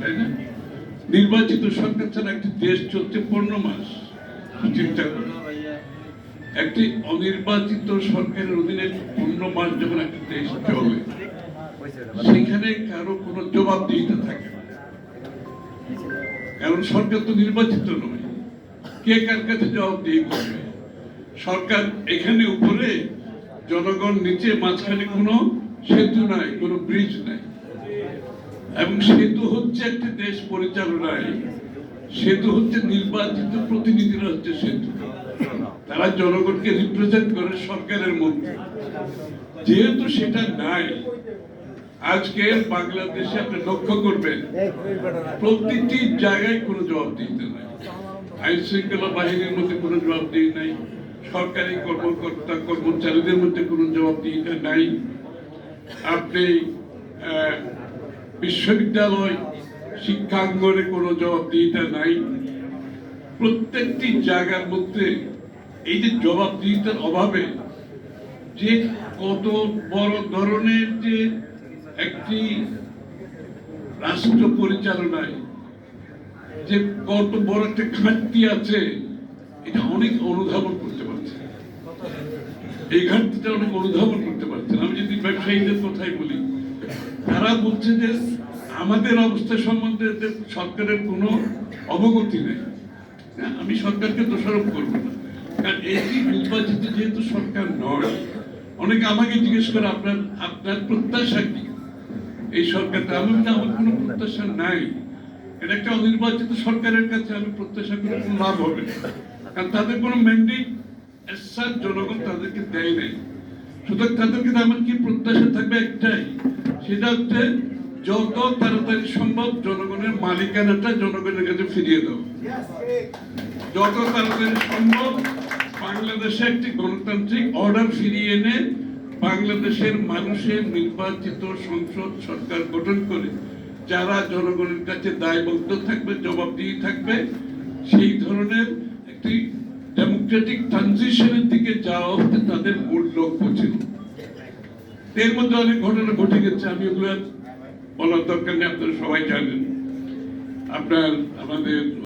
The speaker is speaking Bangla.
তাই না? নির্বাচিত সরকার ছাড়া একটি দেশ চলছে পনেরো মাস। চিন্তা করুন একটি অনির্বাচিত সরকারের অধীনে পনেরো মাস যখন একটা দেশ চলে, সেখানে কারও কোনো জবাবদিহিতা থাকে কারণ সরকার তো নির্বাচিত নয়। কে কার কাছে জবাবদিহি করবে? সরকার এখানে উপরে, জনগণ নিচে, মাঝখানে কোনো সেতু নাই, কোনো ব্রিজ নাই। এবং সেতু হচ্ছে একটি দেশ পরিচালনায়। সেতু হচ্ছে নির্বাচিত প্রতিনিধিরা হচ্ছে সেতু। তারা জনগণকে রিপ্রেজেন্ট করে সরকারের মধ্যে। যেহেতু সেটা নাই, আজকে বাংলাদেশে আপনি লক্ষ্য করবেন, প্রতিটি জায়গায় কোনো জবাব দিতে নাই। আইন শৃঙ্খলা বাহিনীর মধ্যে কোনো জবাব দিয়ে নাই, সরকারি কর্মকর্তা, কর্মচারীদের মধ্যে কোনো জবাব দিয়ে নাই। আপনি বিশ্ববিদ্যালয় শিক্ষাঙ্গনে কোনো জবাবদিহিতা নাই। প্রত্যেকটি জায়গার মধ্যে এই যে জবাবদিহিতার অভাবে যে কত বড় ধরনের যে একটি রাষ্ট্র পরিচালনায় যে কত বড় একটা ঘাটতি আছে, এটা অনেক অনুধাবন করতে পারছে। এই ঘাটতিটা অনেক অনুধাবন করতে পারছেন আমি যদি ব্যবসায়ীদের কথাই বলি তারা বলছে যে আমাদের অবস্থা সম্বন্ধে সরকারের কোনো অবগতি নেই। আমি সরকারকে দোষারোপ করব না। কারণ এটি নির্বাচিত যেহেতু সরকার নয়, অনেকে আমাকে জিজ্ঞেস করে আপনার আপনার প্রত্যাশা কি? এই সরকারটা, আমি আমার কোনো প্রত্যাশা নাই। এটা একটা অনির্বাচিত সরকারের কাছে আমি প্রত্যাশা করে কোনো লাভ হবে কারণ তাদের কোনো ম্যান্ডেট জনগণ তাদেরকে দেয় নাই। সুতরাং তাদেরকে আমার কি প্রত্যাশা থাকবে একটাই, সেটা হচ্ছে যত তাড়াতাড়ি সম্ভব জনগণের মালিকানাটা জনগণের কাছে ফিরিয়ে দাও। যত তাড়াতাড়ি সম্ভব বাংলাদেশে একটি গণতান্ত্রিক অর্ডার ফিরিয়ে এনে বাংলাদেশের মানুষের নির্বাচিত সংসদ সরকার গঠন করে, যারা জনগণের কাছে দায়বদ্ধ থাকবে, জবাবদিহি থাকবে, সেই ধরনের একটি ডেমোক্রেটিক ট্রানজিশনের দিকে যাওয়া হচ্ছে তাদের মূল এর মধ্যে অনেক ঘটনা ঘটে গেছে, আমি ওগুলো বলার দরকার নেই আপনারা সবাই জানেন। আপনার, আমাদের